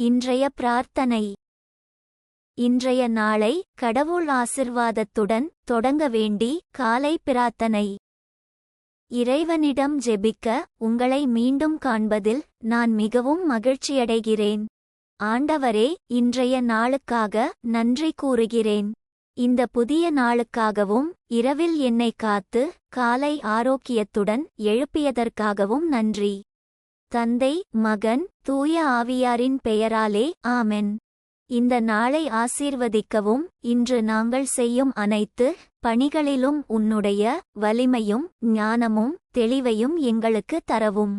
இன்றைய பிரார்த்தனை. இன்றைய நாளை கடவுள் ஆசிர்வாதத்துடன் தொடங்க வேண்டி காலை பிரார்த்தனை. இறைவனிடம் ஜெபிக்க உங்களை மீண்டும் காண்பதில் நான் மிகவும் மகிழ்ச்சியடைகிறேன். ஆண்டவரே இன்றைய நாளுக்காக நன்றி கூறுகிறேன். இந்த புதிய நாளுக்காகவும் இரவில் என்னை காத்து காலை ஆரோக்கியத்துடன் எழுப்பியதற்காகவும் நன்றி. தந்தை மகன் தூய ஆவியாரின் பெயராலே ஆமென். இந்த நாளை ஆசீர்வதிக்கவும் இன்று நாங்கள் செய்யும் அனைத்து பணிகளிலும் உன்னுடைய வலிமையும் ஞானமும் தெளிவையும் எங்களுக்கு தரவும்.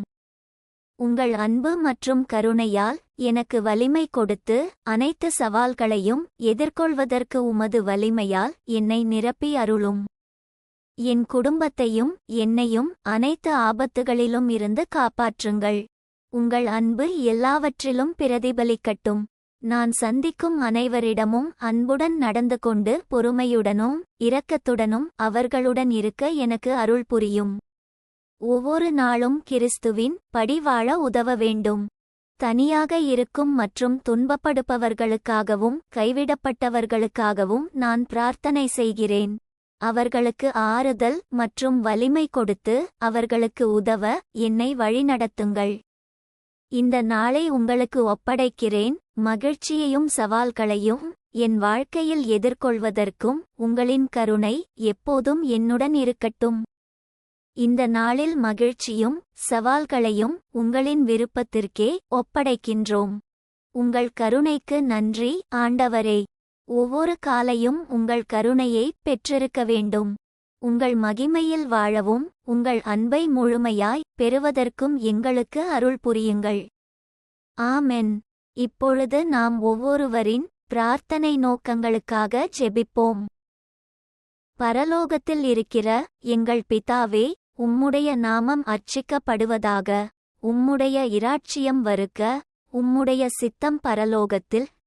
உங்கள் அன்பு மற்றும் கருணையால் எனக்கு வலிமை கொடுத்து அனைத்து சவால்களையும் எதிர்கொள்வதற்கு உமது வலிமையால் என்னை நிரப்பி அருளும். என் குடும்பத்தையும் என்னையும் அனைத்து ஆபத்துகளிலும் இருந்து காப்பாற்றுங்கள். உங்கள் அன்பு எல்லாவற்றிலும் பிரதிபலிக்கட்டும். நான் சந்திக்கும் அனைவரிடமும் அன்புடன் நடந்து கொண்டு பொறுமையுடனும் இரக்கத்துடனும் அவர்களுடன் இருக்க எனக்கு அருள் புரியும். ஒவ்வொரு நாளும் கிறிஸ்துவின் படிவாழ உதவ வேண்டும். தனியாக இருக்கும் மற்றும் துன்பப்படுப்பவர்களுக்காகவும் கைவிடப்பட்டவர்களுக்காகவும் நான் பிரார்த்தனை செய்கிறேன். அவர்களுக்கு ஆறுதல் மற்றும் வலிமை கொடுத்து அவர்களுக்கு உதவ என்னை வழிநடத்துங்கள். இந்த நாளை உங்களுக்கு ஒப்படைக்கிறேன். மகிழ்ச்சியையும் சவால்களையும் என் வாழ்க்கையில் எதிர்கொள்வதற்கும் உங்களின் கருணை எப்போதும் என்னுடன் இருக்கட்டும். இந்த நாளில் மகிழ்ச்சியும் சவால்களையும் உங்களின் விருப்பத்திற்கே ஒப்படைக்கின்றோம். உங்கள் கருணைக்கு நன்றி ஆண்டவரே. ஒவ்வொரு காலையும் உங்கள் கருணையை பெற்றிருக்க வேண்டும். உங்கள் மகிமையில் வாழவும் உங்கள் அன்பை முழுமையாய் பெறுவதற்கும் எங்களுக்கு அருள் புரியுங்கள். ஆமென். இப்பொழுது நாம் ஒவ்வொருவரின் பிரார்த்தனை நோக்கங்களுக்காக ஜெபிப்போம். பரலோகத்தில் இருக்கிற எங்கள் பிதாவே உம்முடைய நாமம் அர்ச்சிக்கப்படுவதாக உம்முடைய இராட்சியம் வருக உம்முடைய சித்தம் பரலோகத்தில்